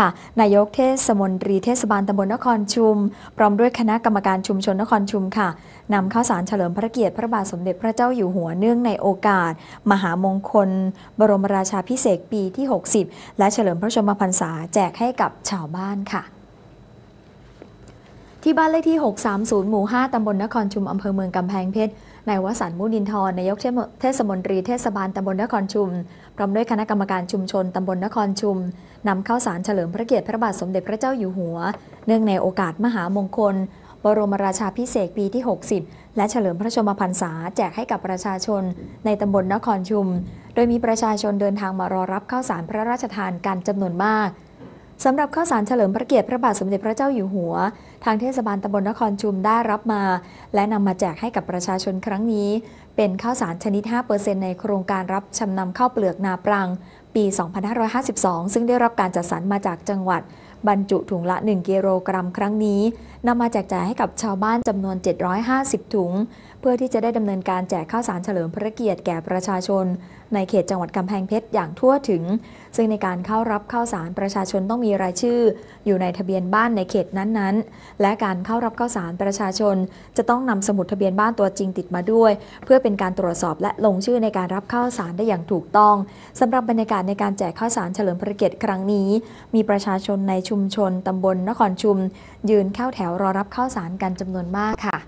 ค่ะ นายกเทศมนตรีเทศบาลตำบลนครชุม พร้อมด้วยคณะกรรมการชุมชนนครชุมค่ะนำข้าวสารเฉลิมพระเกียรติพระบาทสมเด็จพระเจ้าอยู่หัวเนื่องในโอกาส มหามงคล บรมราชาพิเศษปีที่ 60 และเฉลิมพระชนมพรรษาแจกให้กับชาวบ้านค่ะ ที่บ้านเลขที่ 630 หมู่ 5 ตำบลนครชุม อำเภอเมืองกำแพงเพชร นายวสันต์มุดินทร์นายกเทศมนตรีเทศบาลตำบลนครชุม พร้อมด้วยคณะกรรมการชุมชนตำบลนครชุม นำข้าวสารเฉลิมพระเกียรติพระบาทสมเด็จพระเจ้าอยู่หัว เนื่องในโอกาสมหามงคล บรมราชาพิเศษปีที่ 60 และเฉลิมพระชนมพรรษาแจกให้กับประชาชน ในตำบลนครชุม โดยมีประชาชนเดินทางมารอรับข้าวสารพระราชทานกันจำนวนมาก สำหรับข้าวสารเฉลิมพระเกียรติพระบาทสมเด็จพระเจ้าอยู่หัว ทางเทศบาลตำบลนครชุมได้รับมา และนำมาแจกให้กับประชาชนครั้งนี้ เป็นข้าวสารชนิด 5%ในโครงการรับจำนำข้าวเปลือกนาปรัง ปี 2552 ซึ่งได้รับการจัดสรรมาจากจังหวัด บรรจุถุงละ 1กิโลกรัมครั้งนี้นำมาแจกจ่ายให้กับชาวบ้านจำนวน 750 ถุง เพื่อที่จะได้ดำเนินการแจกข้าวสารเฉลิมพระเกียรติแก่ประชาชน ในเขตจังหวัดกำแพงเพชรอย่างทั่วถึง ซึ่งในการเข้ารับข้าวสารประชาชนต้องมีรายชื่อ อยู่ในทะเบียนบ้านในเขตนั้นๆ และการเข้ารับข้าวสารประชาชน จะต้องนำสมุดทะเบียนบ้านตัวจริงติดมาด้วย เพื่อเป็นการตรวจสอบและลงชื่อในการรับข้าวสารได้อย่างถูกต้องสำหรับบรรยากาศในการแจกข้าวสารเฉลิมพระเกียรติครั้งนี้ มีประชาชนในชุมชนตำบลนครชุม ยืนเข้าแถวรอรับข้าวสารกันจำนวนมากค่ะ